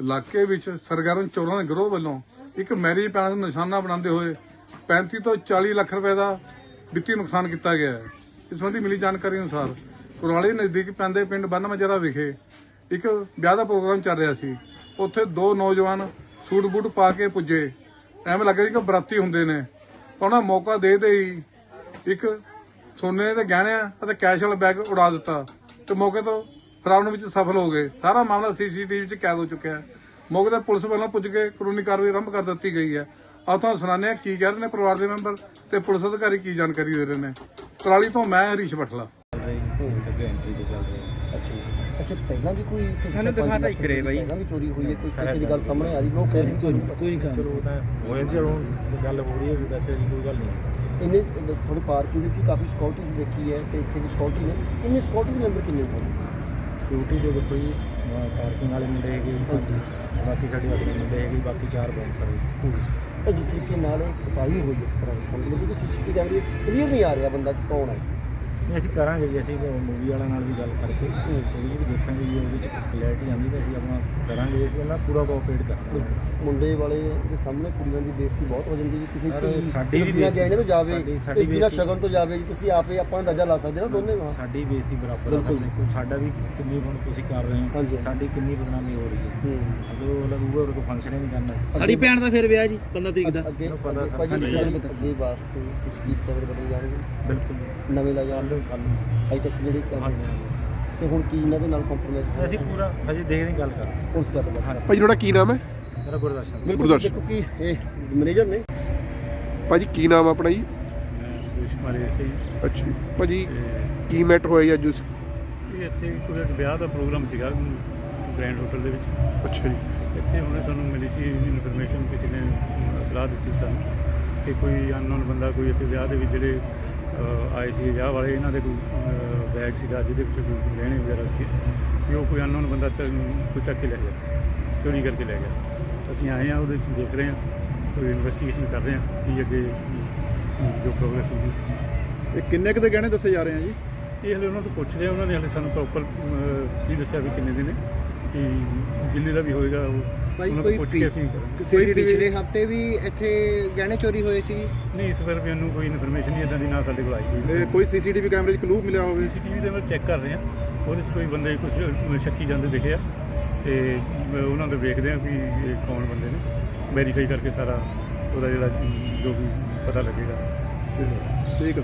ਇਲਾਕੇ ਵਿੱਚ ਸਰਗਰਮ ਚੋਰਾਂ ਦੇ ਗਰੋਹ ਵੱਲੋਂ ਇੱਕ ਮੈਰੀ ਪੈਲਸ ਨੂੰ ਨਿਸ਼ਾਨਾ ਬਣਾਉਂਦੇ ਹੋਏ 35 ਤੋਂ 40 ਲੱਖ ਰੁਪਏ ਦਾ ਵਿੱਤੀ ਨੁਕਸਾਨ ਕੀਤਾ ਗਿਆ ਹੈ। ਇਸ ਸੰਬੰਧੀ ਮਿਲੀ ਜਾਣਕਾਰੀ ਅਨੁਸਾਰ ਕੁਰਾਲੀ ਨਜ਼ਦੀਕ ਪੈਂਦੇ ਪਿੰਡ ਬੰਨ ਵਿਖੇ ਇੱਕ ਵਿਆਹ ਦਾ ਪ੍ਰੋਗਰਾਮ ਚੱਲ ਰਿਹਾ ਸੀ। ਉੱਥੇ ਦੋ ਨੌਜਵਾਨ ਸੂਟ ਬੂਟ ਪਾ ਕੇ ਪੁੱਜੇ। ਐਵੇਂ ਲੱਗਿਆ ਸੀ ਕਿ ਬਰਾਤੀ ਹੁੰਦੇ ਨੇ। ਉਹਨਾਂ ਮੌਕਾ ਦੇ ਦੇ ਹੀ ਇੱਕ ਸੋਨੇ ਦੇ ਗਹਿਣਿਆਂ ਅਤੇ ਕੈਸ਼ ਵਾਲਾ ਬੈਗ ਉਡਾ ਦਿੱਤਾ ਤੇ ਮੌਕੇ ਤੋਂ ਫਰਾਰ ਹੋਣ ਵਿੱਚ ਸਫਲ ਹੋ ਗਏ। ਸਾਰਾ ਮਾਮਲਾ ਸੀਸੀਟੀਵੀ ਵਿੱਚ ਕੈਦ ਹੋ ਚੁੱਕਿਆ ਹੈ। ਮੌਕੇ ਤੇ ਪੁਲਿਸ ਵੱਲੋਂ ਪੁੱਜ ਕੇ ਕਾਨੂੰਨੀ ਕਾਰਵਾਈ ਆਰੰਭ ਕਰ ਦਿੱਤੀ ਗਈ ਹੈ। ਆਓ ਤੁਹਾਨੂੰ ਸੁਣਾਉਂਦੇ ਹਾਂ ਕੀ ਕਹਿ ਰਹੇ ਨੇ ਪਰਿਵਾਰ ਦੇ ਮੈਂਬਰ ਤੇ ਪੁਲਿਸ ਅਧਿਕਾਰੀ ਕੀ ਜਾਣਕਾਰੀ ਦੇ ਰਹੇ ਨੇ। ਕੁਰਾਲੀ ਤੋਂ ਮੈਂ ਹਰੀਸ਼ ਬਠਲਾ। ਚੱਲ ਰਹੀ ਅੱਗੇ ਐਂਟਰੀ ਤੇ ਚੱਲ ਰਹੀ ਅੱਛਾ ਜੀ। ਅੱਛਾ ਪਹਿਲਾਂ ਵੀ ਕੋਈ ਕਿਸੇ ਸਾਨੂੰ ਪੰਜ ਦਿਖਾ ਤਾਂ ਲੱਖ ਇੱਕ ਰੇ ਬਾਈ। ਪਹਿਲਾਂ ਵੀ ਚੋਰੀ ਹੋਈ ਹੈ ਕੋਈ ਕਿਸੇ ਦੀ ਗੱਲ ਸਾਹਮਣੇ ਆ ਰਹੀ ਲੋਕ ਕਹਿ ਰਹੇ ਕੋਈ ਕੋਈ ਨਹੀਂ ਚਲੋ ਉਹ ਤਾਂ ਹੋਏ ਚਲੋ ਗੱਲ ਹੋ ਰਹੀ ਹੈ ਵੀ ਵੈਸੇ ਨਹੀਂ ਕੋਈ ਗੱਲ ਨਹੀਂ। ਇੰਨੇ ਥੋੜੀ ਪਾਰਕਿੰਗ ਦੇ ਵਿੱਚ ਵੀ ਕਾਫੀ ਸਿਕਿਉਰਿਟੀ ਦੇਖੀ ਹੈ ਤੇ ਇੱਥੇ ਵੀ ਸਿਕਿਉਰਿਟੀ ਨੇ। ਕਿੰਨੇ ਸਿਕਿਉਰਿਟੀ ਦੇ ਮੈਂਬਰ ਕਿੰਨੇ ਤੁਹਾਨੂੰ ਸਿਕਿਉਰਿਟੀ ਦੇ ਦੇਖੋ ਜੀ ਪਾਰਕਿੰਗ ਵਾਲੇ ਮੁੰਡੇ ਹੈਗੇ ਹਾਂਜੀ। ਬਾਕੀ ਸਾਡੇ ਵਾਲੇ ਮੁੰਡੇ ਹੈਗੇ ਬਾਕੀ ਚਾਰ ਬਾਕਸਰ ਹੈਗੇ ਤਾਂ ਜਿਸ ਤਰੀਕੇ ਨਾਲ ਇਹ ਕੁਤਾਹੀ ਹੋਈ ਇੱਕ ਤਰ੍ਹਾਂ ਦੀ ਸਮਝ ਲਓ ਕਿ ਸੀਸੀਟੀਵੀ ਕੈਮਰੇ ਕਲੀਅਰ ਨਹੀਂ ਆ ਰਿਹਾ ਬੰਦਾ ਕਿ ਕੌਣ ਹੈ? ਨਹੀਂ ਅਸੀਂ ਕਰਾਂਗੇ ਜੀ ਅਸੀਂ ਮੂਵੀ ਵਾਲਾ ਨਾਲ ਵੀ ਗੱਲ ਕਰਕੇ ਉਹਦੇ ਵੀ ਦੇਖਾਂਗੇ ਜੀ ਉਹਦੇ 'ਚ ਕਲੈਰਿਟੀ ਆਉਂਦੀ ਤਾਂ ਅਸੀਂ ਆਪਣਾ ਕਰਾਂਗੇ ਅਸੀਂ ਉਹਨਾਂ ਪੂਰਾ ਕੋਆਪਰੇਟ ਕਰਾਂਗੇ। ਮੁੰਡੇ ਵਾਲੇ ਦੇ ਸਾਹਮਣੇ ਕੁੜੀਆਂ ਦੀ ਬੇਇੱਜ਼ਤੀ ਬਹੁਤ ਹੋ ਜਾਂਦੀ ਹੈ ਕਿਸੇ ਧੀ ਸਾਡੀ ਵੀ ਗਹਿਣੇ ਤੋਂ ਜਾਵੇ ਸਾਡੀ- ਸਾਡੀ ਤੇ ਬਿਨਾਂ ਸ਼ਗਨ ਤੋਂ ਜਾਵੇ ਜੀ ਤੁਸੀਂ ਆਪੇ ਆਪਾਂ ਅੰਦਾਜ਼ਾ ਲਾ ਸਕਦੇ ਹੋ ਨਾ ਦੋਨੇ ਹਾਂ ਸਾਡੀ ਬੇਇੱਜ਼ਤੀ ਬਰਾਬਰ ਬਿਲਕੁਲ। ਸਾਡੇ ਵੀ ਕਿੰਨੀ ਹੁਣ ਤੁਸੀਂ ਕਰ ਰਹੇ। ਹੋ ਸਾਡੀ ਕਿੰਨੀ ਬਦਨਾਮੀ ਹੋ ਰਹੀ ਹੈ। ਹੂੰ। ਅਗਰ ਉਹ ਲੱਗੂਗਾ ਉਹਦੇ ਕੋਲ ਫੰਕਸ਼ਨ ਹੀ ਨਹੀਂ ਕਰਨਾ। ਸਾਡੀ ਭੈਣ ਦਾ ਫਿਰ ਵਿਆਹ ਜੀ 15 ਤਰੀਕ ਦਾ। ਅੱਗੇ ਪਤਾ ਪਤਾ। ਅੱਗੇ ਵਾਸਤੇ ਸੀਸੀਟੀਵੀ ਕੈਮਰੇ ਬਦਲੇ ਜਾਣਗੇ। ਬਿਲਕੁਲ ਨਵੇਂ ਲਾ ਕੱਲ ਜਾਣਗੇ ਕੱਲ ਨੂੰ ਹਾਈ ਟੈਕ ਜਿਹੜੇ ਹਾਂਜੀ। ਕੈਮਰੇ ਹਾਂਜੀ। ਤੇ ਹੁਣ ਕੀ ਇਹਨਾਂ ਦੇ ਨਾਲ ਕੰਪਰੋਮਾਈਜ਼ ਅਸੀਂ ਪੂਰਾ ਹਜੇ ਦੇਖਦੇ ਹਾਂ ਗੱਲ ਕਰ ਉਸ ਗੱਲ ਬਾਤ ਭਾਜੀ ਤੁਹਾਡਾ ਕੀ ਨਾਮ ਹੈ? ਮੇਰਾ ਗੁਰਦਰਸ਼ਨ। ਬਿਲਕੁਲ ਗੁਰਦਰਸ਼ਨ। ਦੇਖੋ ਕਿ ਇਹ ਮੈਨੇਜਰ ਨੇ। ਭਾਜੀ ਕੀ ਨਾਮ ਆਪਣਾ ਜੀ? ਮੈਂ ਸੁਰੇਸ਼ ਕੁਮਾਰ ਅੱਛਾ ਜੀ। ਭਾਜੀ ਤੇ ਕੀ ਮੈਟਰ ਹੋਇਆ ਜੀ ਅੱਜ ਉਸ- ਇਹ ਇੱਥੇ ਕੋਈ ਇੱਕ ਵਿਆਹ ਦਾ ਪ੍ਰੋਗਰਾਮ ਸੀਗਾ ਗ੍ਰੈਂਡ ਹੋਟਲ ਦੇ ਵਿੱਚ। ਅੱਛਾ ਜੀ। ਇੱਥੇ ਹੁਣੇ ਸਾਨੂੰ ਮਿਲੀ ਸੀ ਇਨਫੋਰਮੇਸ਼ਨ ਕਿਸੇ ਨੇ ਇਤਲਾਹ ਦਿੱਤੀ ਸੀ ਸਾਨੂੰ ਕਿ ਕੋਈ ਅਨਨੋਨ ਬੰਦਾ ਕੋਈ ਇੱਥੇ ਵਿਆਹ ਦੇ ਵਿੱਚ ਜਿਹੜੇ ਅਹ, ਆਏ ਸੀ ਵਿਆਹ ਵਾਲੇ ਇਹਨਾਂ ਦੇ ਕੋਈ ਬੈਗ ਸੀਗਾ ਜਿਹਦੇ ਵਿੱਚ ਕੋਈ ਗਹਿਣੇ ਵਗੈਰਾ ਸੀ ਕਿ ਉਹ ਕੋਈ ਅਨਨੋਨ ਬੰਦਾ ਕੋਈ ਚੱਕ ਕੇ ਲੈ ਗਿਆ ਚੋਰੀ ਕਰਕੇ ਲੈ ਗਿਆ। ਅਸੀਂ ਆਏ ਹਾਂ ਉਹਦੇ ਵਿੱਚ ਦੇਖ ਰਹੇ ਹਾਂ ਕੋਈ ਇਨਵੈਸਟੀਗੇਸ਼ਨ ਕਰ ਰਹੇ ਹਾਂ ਕਿ ਅੱਗੇ ਜੋ ਪ੍ਰੋਗਰੈਸ ਹੋਊਗੀ ਇਹ ਕਿੰਨੇ ਕੁ ਦੇ ਗਹਿਣੇ ਦੱਸੇ ਜਾ ਰਹੇ ਆ ਜੀ? ਇਹ ਹਲੇ ਉਹਨਾਂ ਤੋਂ ਪੁੱਛ ਰਹੇ ਆ, ਉਹਨਾਂ ਨੇ ਹਲੇ ਸਾਨੂੰ ਪ੍ਰੋਪਰ ਨਹੀਂ ਦੱਸਿਆ ਵੀ ਕਿੰਨੇ ਦੇ ਨੇ। ਕਿ ਜਿੰਨੇ ਦਾ ਵੀ ਹੋਏਗਾ ਉਹ ਭਾਈ ਉਹਨਾਂ ਕੋਈ ਤੋਂ ਪੁੱਛ ਪੀ- ਕੇ ਅਸੀਂ ਕਰਾਂਗੇ। ਕੋਈ ਪਿਛਲੇ ਹਫ਼ਤੇ ਵੀ ਇੱਥੇ ਗਹਿਣੇ ਚੋਰੀ ਹੋਏ ਸੀ? ਨਹੀਂ ਇਸ ਵਾਰ ਵੀ ਉਹਨੂੰ ਕੋਈ ਇਨਫੋਰਮੇਸ਼ਨ ਨਹੀਂ ਇਦਾਂ ਦੀ ਨਾ ਸਾਡੇ ਕੋਲ ਆਈ ਤੇ ਕੋਈ ਕੋਈ ਸੀਸੀਟੀਵੀ ਕੈਮਰੇ 'ਚ ਕਲੂ ਮਿਲਿਆ ਹੋਵੇ? ਸੀਸੀਟੀਵੀ ਦੇ ਵਿੱਚ ਚੈੱਕ ਕਰ ਰਹੇ ਆ ਉਹਦੇ 'ਚ ਕੋਈ ਬੰਦੇ ਕੁਝ ਸ਼ੱਕੀ ਜਾਂਦੇ ਦਿਖੇ ਆ ਤੇ ਉਹਨਾਂ ਦੇ ਵੇਖਦੇ ਆ ਵੀ ਇਹ ਕੌਣ ਬੰਦੇ ਨੇ। ਵੈਰੀਫਾਈ ਕਰਕੇ ਸਾਰਾ ਉਹਦਾ ਜਿਹੜਾ ਜੋ ਵੀ ਪਤਾ ਲੱਗੇਗਾ। ਠੀਕ ਹੈ।